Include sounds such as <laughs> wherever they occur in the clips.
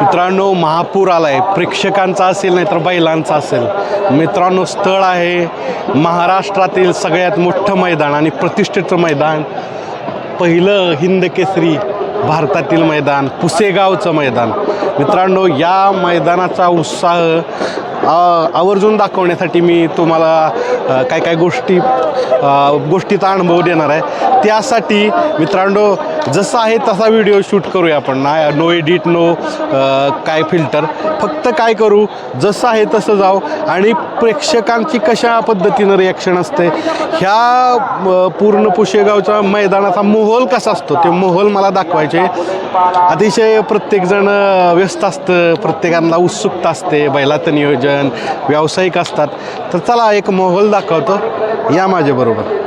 मित्रांनो महापूर आलाय. प्रेक्षकांचा असेल नाहीतर बैलांचा असेल. मित्रांनो स्थळ आहे महाराष्ट्रातील सगळ्यात मोठं मैदान आणि प्रतिष्ठित मैदान पहिलं हिंद केसरी भारतातील मैदान पुसेगावचं मैदान. मित्रांनो या मैदानाचा उत्साह आवर्जून दाखवण्यासाठी मी तुम्हाला काय काय गोष्टी गोष्टीचा अनुभव देणार आहे. त्यासाठी मित्रांनो जसा आहे तसा व्हिडिओ शूट करूया आपण. ना नो एडिट नो काय फिल्टर फक्त काय करू? जसं आहे तसं जाऊ. आणि प्रेक्षकांची कशा पद्धतीनं रिॲक्शन असते? ह्या पूर्ण पुशेगावच्या मैदानाचा मोहोल कसा असतो? ते मोहोल मला दाखवायचे. अतिशय प्रत्येकजण व्यस्त असतं. प्रत्येकांना उत्सुकता असते. बैलाचं नियोजन व्यावसायिक असतात. तर चला एक मोहोल दाखवतो. या माझ्याबरोबर.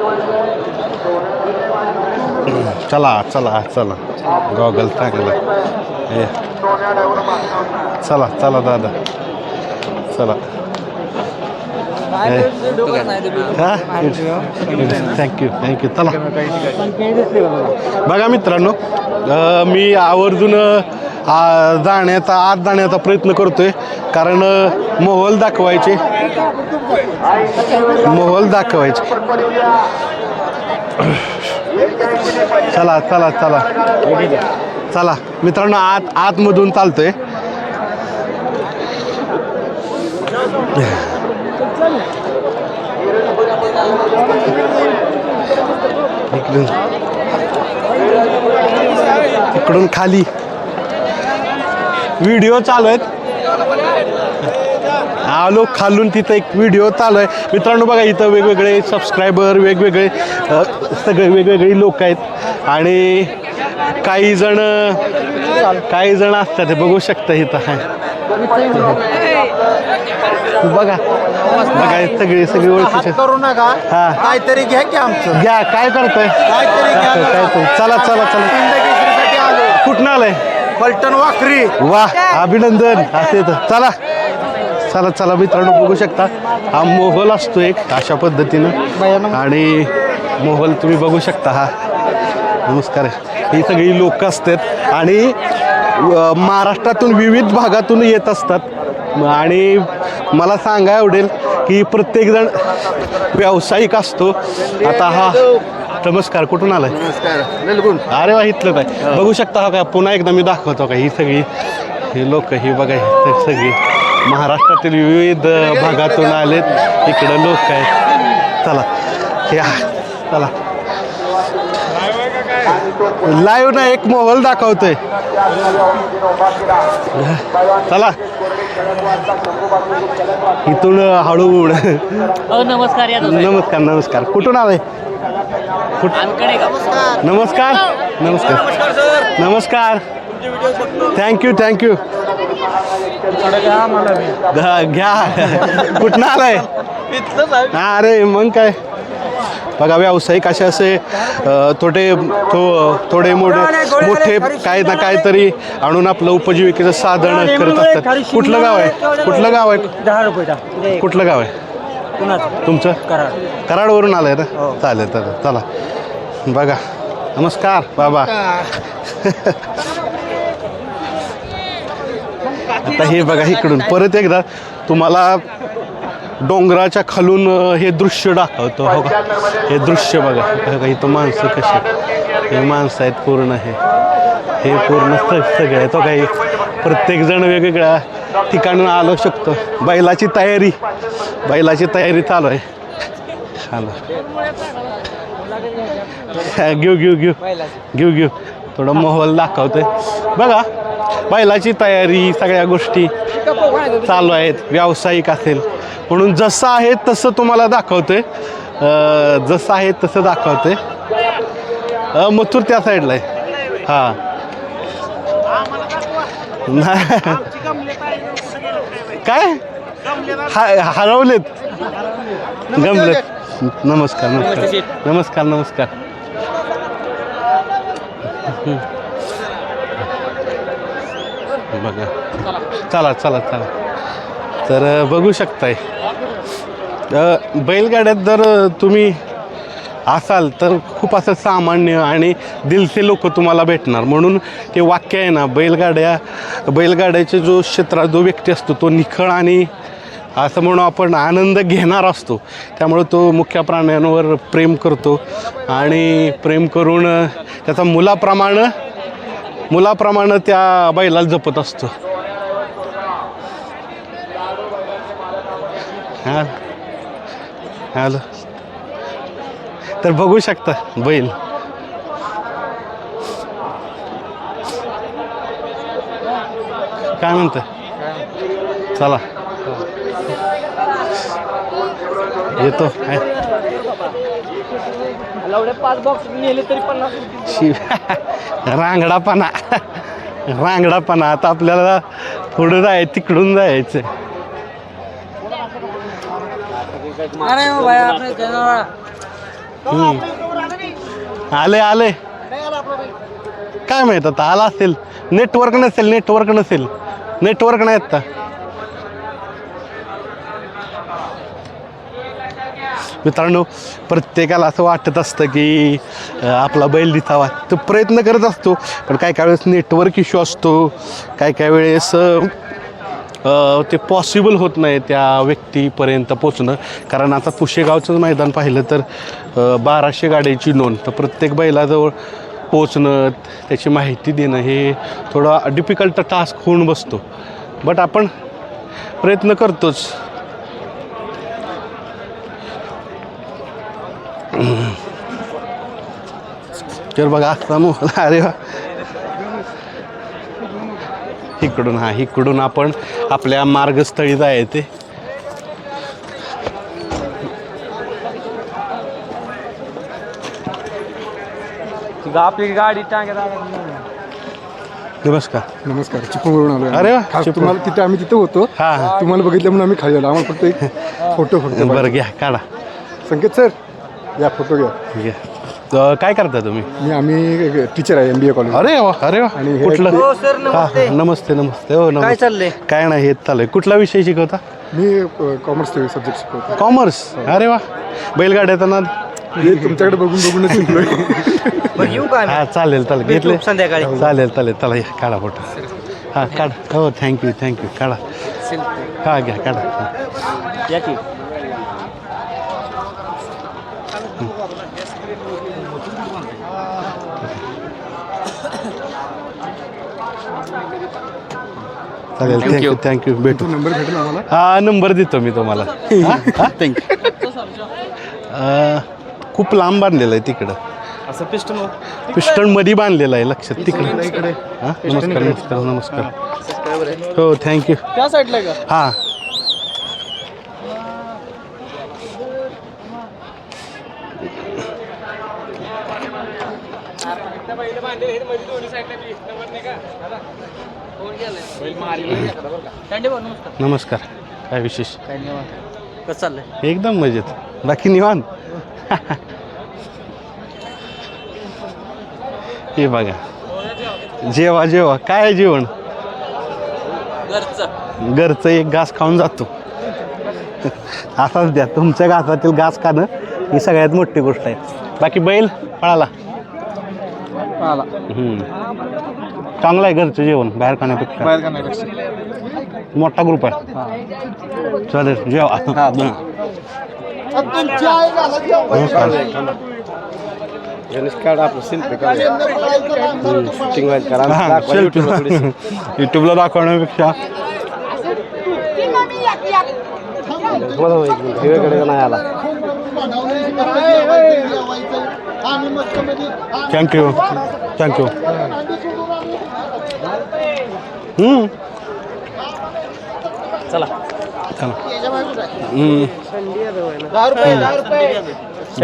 चला चला चला. गॉगल चांगला. हे. चला चला दादा. चला. हा? थँक्यू थँक्यू चला. बघा मित्रांनो मी आवर्जून जाण्याचा आत जाण्याचा प्रयत्न करतोय. कारण मोहोल दाखवायचे. मोहोल दाखवायचे. चला चला चला. चला. मित्रांनो आत आतमधून चालतोय. इकडून. इकडून खाली. व्हिडिओ चालू आहेत. आलो खालून तिथं एक व्हिडिओ चालू आहे. मित्रांनो बघा इथं वेगवेगळे सबस्क्रायबर वेगवेगळे सगळे वेगवेगळी लोक आहेत. आणि काही जण काही जण असतात हे बघू शकता इथं बघा बघा सगळे सगळे ओळखीचे करू नका. हा. काहीतरी घ्या की आमचं. घ्या काय करतोय? काहीतरी चला चला चला. कुठनं आलंय? पलटण वाखरी वा अभिनंदन. असे तर चला. चला चला मित्रांनो बघू शकता. हा मोहल असतो एक अशा पद्धतीनं. आणि मोहल तुम्ही बघू शकता हा. नमस्कार. ही सगळी लोक असतात. आणि महाराष्ट्रातून विविध भागातून येत असतात. आणि मला सांगा आवडेल की प्रत्येकजण व्यावसायिक असतो. आता हा नमस्कार कुठून आलाय? अरे वा इथलं काय? बघू शकता हा काय पुन्हा एकदा मी दाखवतो का? ही सगळी ही लोक ही बघा ही सगळी. महाराष्ट्रातील विविध भागातून आलेत. इकडं लोक आहेत. चला. या चला. लाईव्ह ना एक मोबाईल दाखवतोय. चला. इथून हळू नमस्कार नमस्कार नमस्कार. कुठून कुठ नमस्कार. नमस्कार. नमस्कार थँक्यू थँक्यू घ्या कुठनं आलाय? हा, अरे मग काय? बघा व्यावसायिक असे असे थोडे थो थोडे मोठे मोठे काय ना काहीतरी आणून आपलं उपजीविकेचं साधन करत असतात. कुठलं गाव आहे? कुठलं गाव आहे? दहा रुपये कुठलं गाव आहे? तुमचं? कराड. कराडवरून आलंय ना? चालेल चालेल. चला. बघा. नमस्कार बाबा. आता हे बघा इकडून. परत एकदा तुम्हाला डोंगराच्या खालून हे दृश्य दाखवतो. हो का? हे दृश्य बघा. बघा इथं माणसं कशी हे माणसं आहेत पूर्ण हे. हे पूर्ण सगळे आहेत. हो काही प्रत्येकजण वेगवेगळ्या ठिकाणून आलो शकतो. बैलाची तयारी. बैलाची तयारी चालू आहे. चालू घेऊ घेऊ घेऊ. घेऊ घेऊ. थोडं मोहल दाखवतोय. बघा बैलाची तयारी सगळ्या गोष्टी चालू आहेत व्यावसायिक असेल. म्हणून जसं आहे तसं तुम्हाला दाखवतोय. जसं आहे तसं दाखवतोय. मथुर त्या साईडला आहे. हां. <laughs> काय? हा हरवलेत. गमलेत. नमस्कार. नमस्कार. नमस्कार नमस्कार. बघा. चला. चला चला तर बघू शकताय. बैलगाड्यात जर तुम्ही असाल तर खूप असं सामान्य आणि दिलसे लोक तुम्हाला भेटणार. म्हणून ते वाक्य आहे ना बैलगाड्या बैलगाड्याचे जो क्षेत्रात जो व्यक्ती असतो तो निखळ आणि असं म्हणून आपण आनंद घेणार असतो. त्यामुळं तो मुख्य प्राण्यांवर प्रेम करतो. आणि प्रेम करून त्याचा मुलाप्रमाणे मुलाप्रमाणे त्या बैलाला जपत असतो. हां? हॅलो? तर बघू शकता बैल. काय म्हणतं चला. येतो. पाच बॉक्स नेले तरी पन्नास शिव रांगडापणा. रांगडापणा. आता आपल्याला पुढं जाय तिकडून जायचं. अरे हो भाई आपने जनावर. आले आले. काय माहीत आता आला असेल. नेटवर्क नसेल नेटवर्क नसेल. नेटवर्क नाही आता. मित्रांनो प्रत्येकाला असं वाटत असतं की आपला बैल दिसावा. तो प्रयत्न करत असतो पण काय काय वेळेस नेटवर्क इश्यू असतो. काय काय वेळेस ते पॉसिबल होत नाही त्या व्यक्तीपर्यंत पोचणं कारण आता पुशेगावचं मैदान पाहिलं तर बाराशे गाड्याची नोंद. तर प्रत्येक बैलाजवळ पोचणं त्याची माहिती देणं हे थोडा डिफिकल्ट टास्क होऊन बसतो. बट आपण प्रयत्न करतोच. तर बघा मोहला अरे वा. इकडून हा इकडून आपण आपल्या मार्गस्थळी जायचे आपली गाडी नमस्कार. नमस्कार चिपळूणवरून आलो अरे वा. तुम्हाला तिथे आम्ही तिथे होतो. हा. तुम्हाला बघितलं म्हणून आम्ही खाली आलो आम्हाला फक्त एक <laughs> फोटो फक्त बरं घ्या काढा. संकेत सर या फोटो घ्या. घ्या. तर काय करता तुम्ही? मी आम्ही टीचर आहे एम बी ए कॉलेज अरे वा अरे वा. आणि हे- कुठलं? हो सर हा नमस्ते. हा, नमस्ते नमस्ते. हो नमस्ते. काय चाललंय? काय नाही हेच चालू आहे कुठला विषय शिकवता? मी कॉमर्स सब्जेक्ट शिकवतो. कॉमर्स अरे वा. बैलगाड्याचा नाद हे तुमच्याकडे बघून बघूनच शिकलोय. <laughs> बरं येऊ का आम्ही? हा चालेल चालेल. भेटू घेतले? संध्याकाळी. चालेल चालेल. चला या काढा फोटो. हा काढ. हो थँक्यू थँक्यू काढा. हा घ्या काढा. या की. चालेल. थँक्यू थँक्यू भेटू. नंबर भेटेल आम्हाला? हा नंबर देतो मी तुम्हाला. <laughs> थँक्यू खूप लांब बांधलेलं आहे तिकडं. असं पिस्टन पिस्टनमध्ये बांधलेलं आहे लक्षात तिकडे. हा नमस्कार नमस्कार नमस्कार. हो थँक्यू त्या साईडला का? हां. नमस्कार. नमस्कार. काय विशेष? काय निवांत? कसं चाललंय? एकदम मजेत. बाकी निवांत? हे बघा. जेवा जेवा. काय जेवण? घरचं. घरचं एक घास खाऊन जातो. असाच द्या. तुमच्या घासातील घास खाणं ही सगळ्यात मोठी गोष्ट आहे. बाकी बैल पळाला. चांगलं आहे घरचं जेवण बाहेर खाण्यापेक्षा. बाहेर करण्यापेक्षा मोठा ग्रुप आहे. चालेल जेवा. नमस्कार. हा, selfie. युट्यूबला दाखवण्यापेक्षा. थँक्यू थँक्यू हम्म. चला. चला. हम्म.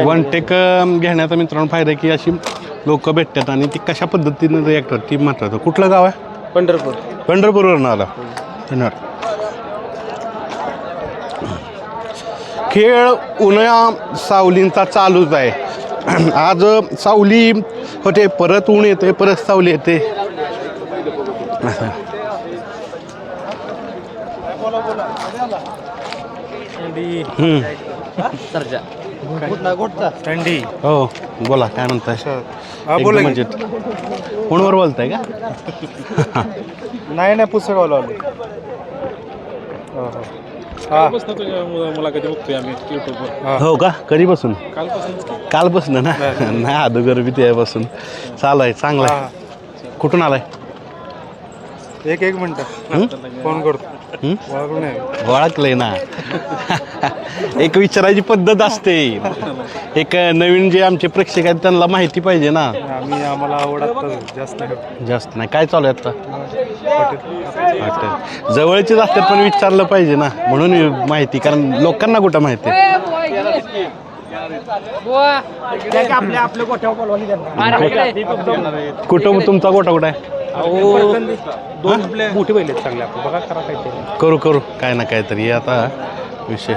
वन टेक घेण्याचा मित्रांनो फायदा आहे की अशी लोक भेटतात आणि ती कशा पद्धतीनं रिॲक्ट ती महत्वाचं कुठलं गाव आहे? पंढरपूर. पंढरपूरवरून आला. धन्यवाद. खेळ उन्हाळ्या सावलींचा चालूच आहे. <clears throat> आज सावली होते परत ऊन येते परत सावली येते. थंडी. हो? बोला काय म्हणताय? हा बोला. मजेत फोनवर बोलताय का? नाही नाही पुस्तकावलं आलो हा. मुलाखती बघतोय आम्ही युट्यूबवर हो. का? कधीपासून? कालपासून कालपासून ना? नाही अदोगर बी त्यापासून चालू आहे चांगला आहे. कुठून आलाय? एक एक मिनिट. हं? फोन करतो. ओळखलंय ना. एक विचारायची पद्धत असते. एक नवीन जे आमचे प्रेक्षक आहेत त्यांना माहिती पाहिजे ना. आम्ही आम्हाला आवडत जास्त नाही जास्त नाही. काय चालू आहे आता? जवळचेच असतात पण विचारलं पाहिजे ना. म्हणून माहिती कारण लोकांना कुठं माहिती कुठं तुमचा गोटा कुठं आहे? दोन मोठी बैल आहेत चांगले आपले. बघा करा काहीतरी. करू करू. काय ना काहीतरी. हे आता विषय.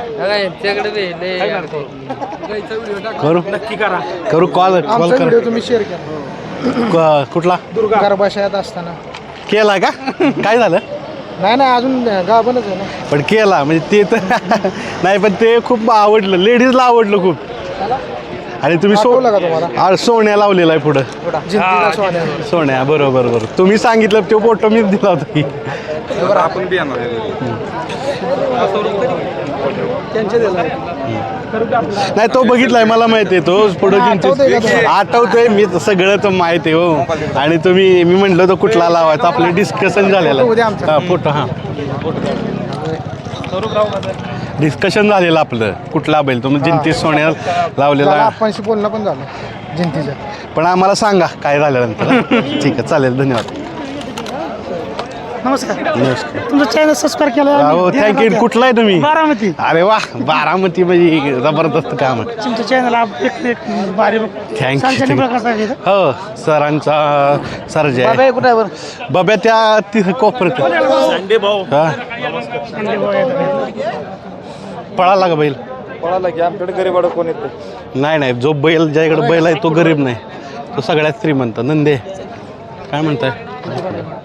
करू. नक्की करा. करू कॉल कॉल आमचा कर. व्हिडिओ तुम्ही शेअर केला क- कुठला? गर्भाशयात असताना. केला का? काय झालं? नाही नाही अजून गाभणच आहे ना. पण केला. म्हणजे ते तर <laughs> नाही पण ते खूप आवडलं. लेडीजला आवडलं खूप. आणि तुम्ही सो आठवलं का तुम्हाला? आ, सोन्या लावलेला आहे पुढं. जिंतीला सोन्या. सोन्या बरोबर बरोबर. तुम्ही सांगितलं तो फोटो मीच दिला होता की. आपण बी येणार त्यांचे दिला. नाही तो बघितलाय मला माहिती आहे तो पुढं आठवतंय का आठवतोय मी सगळं तर माहिती आहे हो. आणि तुम्ही मी म्हणलं तो कुठला लावायचा आपलं डिस्कशन झालेलं. आमचं. हा फोटो हा. डिस्कशन झालेलं आपलं. कुठला बैल? तुम्ही जिंतीस सोन्या लावलेला. आपणशी बोलणं पण झालं. जिंतीच्या पण आम्हाला सांगा काय झाल्यानंतर. हं? ठीक आहे चालेल धन्यवाद. नमस्कार. नमस्कार. तुमचं चॅनल सबस्क्राईब केलं हो थँक्यू कुठला आहे तुम्ही? बारामती. अरे वा बारामती म्हणजे जबरदस्त काम आहे. तुमचं चॅनल एक एक भारी सांगशाने. प्रकाश आहे इथं. हो सरांचा सरजे बाबा, कुठं आहे बरं? बब्या त्या तिथे कोपऱ्यात हा? पळाला का बैल? पळाला की आमच्याकडे गरीबाड कोण येते नाही नाही जो बैल ज्याकडे बैल आहे तो गरीब नाही. तो सगळ्यात श्रीमंत नंदे. काय म्हणताय?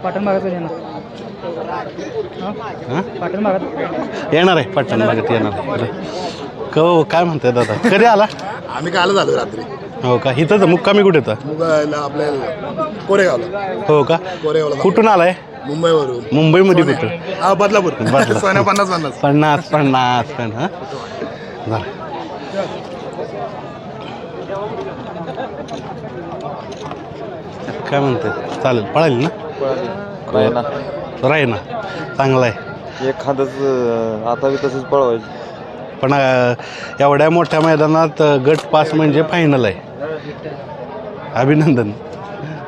पाटण भागात येणार. हा? पाटण भागात. येणार आहे पटकन मागत येणार आहे. हो काय म्हणताय दादा? कधी आला? आम्ही काल झालो रात्री. हो का? इथंच मुक्कामी कुठे येतं मुंबईला आपल्या कोरेगावला. हो का? कोरेगावला. कुठून आलाय? मुंबईवरून. मुंबईमध्ये कुठं? हा बदलापूर. बदलापूर. सोन्या पन्नास पन्नास. पन्नास पन्नास हा? काय म्हणते चालेल पळाली ना? ना चांगला आहे एक खांदच आता बी तसंच पळवायचं. पण अं, एवढ्या मोठ्या मैदानात अं, गट पास म्हणजे फायनल आहे. अभिनंदन.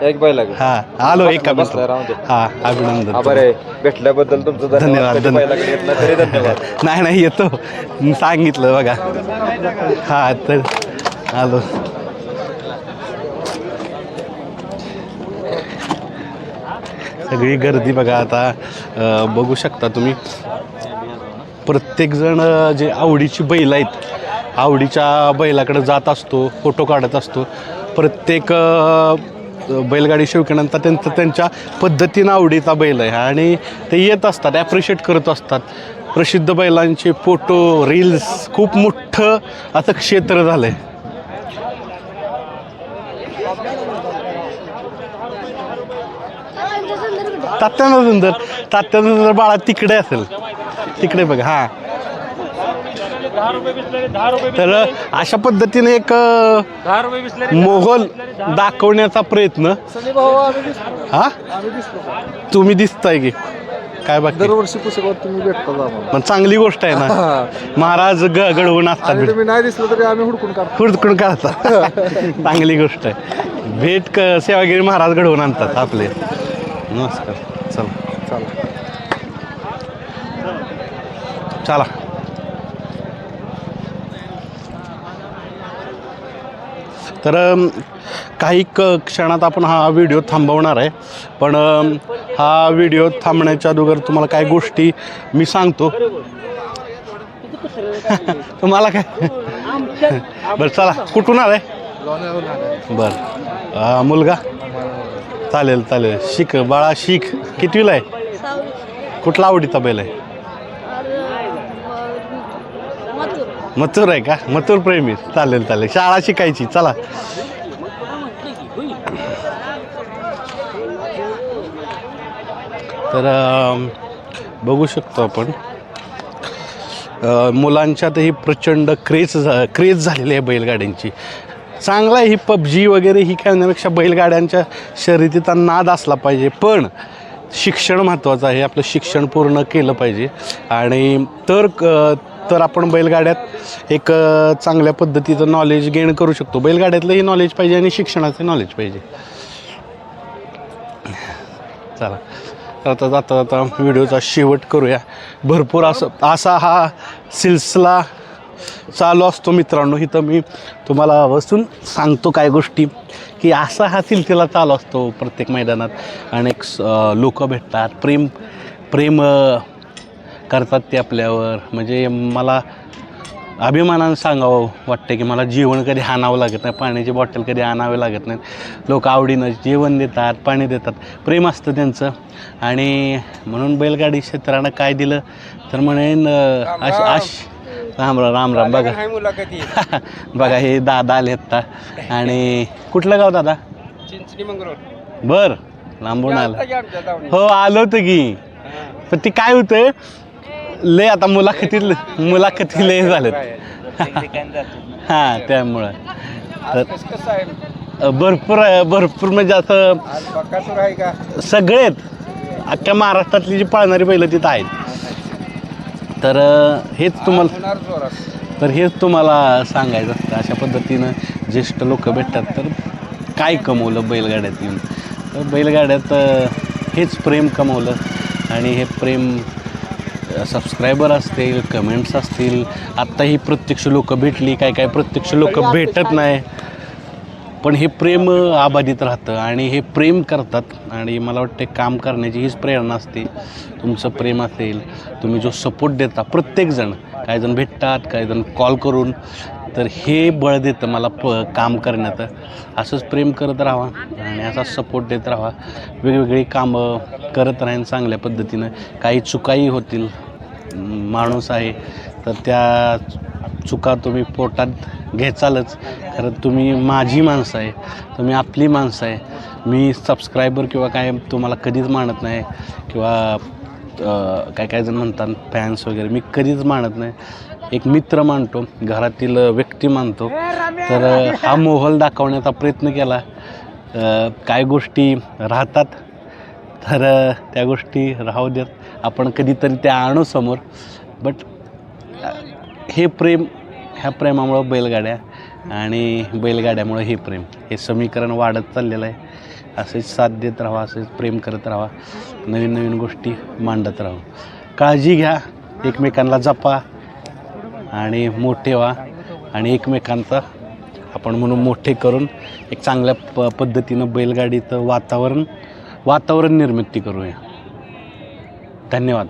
एक बैल हा आलो एका राहू दे. हा अभिनंदन. आभार आहे. भेटल्याबद्दल तुमचं धन्यवाद, कधी धन्यवाद. बैलाकडे येत नाही तरी धन्यवाद. <laughs> नाही नाही येतो. मी सांगितलं बघा. हा तर आलो. सगळी गर्दी बघा आता बघू शकता तुम्ही. प्रत्येकजण जे आवडीची बैल आहेत आवडीच्या बैलाकडे जात असतो फोटो काढत असतो. प्रत्येक बैलगाडी शेवकीनंतर त्यांचं त्यांच्या पद्धतीनं आवडीचा बैल आहे. आणि ते येत असतात ॲप्रिशिएट करत असतात. प्रसिद्ध बैलांचे फोटो रील्स खूप मोठं असं क्षेत्र झालं आहे तात्यानं सुंदर तात्यानं सुंदर बाळा तिकडे असेल तिकडे बघ हा. तर अशा पद्धतीने एक मोगल दाखवण्याचा प्रयत्न. हा? तुम्ही दिसताय की काय बाकी? दरवर्षी पुस्तकावर तुम्ही भेटता पण चांगली गोष्ट आहे ना. महाराज ग घडवून असतात. नाही दिसलं तरी आम्ही हुडकून काढतो. हुडकून काढतात. <laughs> चांगली गोष्ट आहे. भेट क सेवागिरी महाराज घडवून आणतात आपले. नमस्कार. चला. चला. चला. तर अम, काही क क्षणात आपण हा व्हिडिओ थांबवणार आहे. पण अम, हा व्हिडिओ थांबण्याच्या अगोदर तुम्हाला काय गोष्टी मी सांगतो. तुम्हाला काय? बरं चला. कुठून आलाय. बरं. अं, मुलगा? चालेल चालेल. शिक बाळा शिक. कितवीला आहे? कुठला आवडीचा बैल आहे? मथुर. आहे का? मथुर प्रेमी. चालेल चालेल. शाळा शिकायची. चला. तर बघू शकतो आपण. मुलांच्यातही प्रचंड क्रेज झा क्रेज झालेली आहे बैलगाड्यांची. चांगला आहे ही पबजी वगैरे ही खेळण्यापेक्षा बैलगाड्यांच्या शर्यतीचा नाद असला पाहिजे. पण शिक्षण महत्त्वाचं आहे. आपलं शिक्षण पूर्ण केलं पाहिजे. आणि तर क- तर आपण बैलगाड्यात एक चांगल्या पद्धतीचं नॉलेज गेन करू शकतो. बैलगाड्यातलंही नॉलेज पाहिजे आणि शिक्षणाचं नॉलेज पाहिजे. चला. तर आता जाता जाता व्हिडिओचा शेवट करूया. भरपूर असं असा हा सिलसिला चालू असतो मित्रांनो. इथं मी तुम्हाला बसून सांगतो काय गोष्टी की असा हा सिलसिला चालू असतो प्रत्येक मैदानात. अनेक लोक भेटतात. प्रेम प्रेम करतात ते आपल्यावर. म्हणजे मला अभिमानानं सांगावं वाटतं की मला जेवण कधी आणावं लागत नाही पाण्याची बॉटल कधी आणावे लागत नाहीत लोक आवडीनं जेवण देतात पाणी देतात. प्रेम असतं त्यांचं. आणि म्हणून बैलगाडी क्षेत्रानं काय दिलं तर म्हणेन अश आश राम राम राम राम बघा. <laughs> बघा हे दादा आले आता. आणि कुठलं गाव दादा? चिंचणी बर लांबून आलं. हो आलो होतं की. पण ते काय होतं लय आता मुलाखती मुलाखती लय झालेत <laughs> हां त्यामुळं. तर भरपूर भरपूर म्हणजे असं सगळेच अख्ख्या महाराष्ट्रातली जी पाळणारी बैलं तिथं आहेत. तर हेच तुम्हाला तर हेच तुम्हाला सांगायचं असतं. अशा पद्धतीनं ज्येष्ठ लोक भेटतात तर काय कमवलं बैलगाड्यात येऊन? तर बैलगाड्यात हेच प्रेम कमवलं आणि हे प्रेम सबस्क्रायबर असतील कमेंट्स असतील. आत्ताही प्रत्यक्ष लोक भेटली. काय काय प्रत्यक्ष लोक भेटत नाही. पण हे प्रेम आबाधित राहतं आणि हे प्रेम करतात आणि मला वाटते काम करण्याची हीच प्रेरणा असते. तुमचं प्रेम असेल तुम्ही जो सपोर्ट देता प्रत्येकजण काही जण भेटतात काही जण कॉल करून तर हे बळ देतं मला प काम करण्याचं असंच प्रेम करत राहा आणि असाच सपोर्ट देत राहा वेगवेगळी कामं करत राहीन चांगल्या पद्धतीनं. काही चुकाही होतील. माणूस आहे तर त्या चुका तुम्ही पोटात घेचालच कारण तुम्ही माझी माणसं आहे तुम्ही आपली माणसं आहे. मी सबस्क्रायबर किंवा काय तुम्हाला कधीच मानत नाही किंवा काय काय जण म्हणतात फॅन्स वगैरे मी कधीच मानत नाही. एक मित्र मानतो घरातील व्यक्ती मानतो. तर हा मोहल दाखवण्याचा प्रयत्न केला. काय गोष्टी राहतात तर त्या गोष्टी राहू देत. आपण कधीतरी त्या आणू समोर. बट हे प्रेम ह्या प्रेमामुळं बैलगाड्या आणि बैलगाड्यामुळं हे प्रेम. हे समीकरण वाढत चाललेलं आहे. असेच साथ देत राहा असेच प्रेम करत राहा. नवीन नवीन गोष्टी मांडत राहा. काळजी घ्या. एकमेकांना जपा आणि मोठे व्हा. आणि एकमेकांचा आपण म्हणून मोठे करून एक चांगल्या प पद्धतीनं बैलगाडीचं वातावरण वातावरण निर्मिती करूया. धन्यवाद.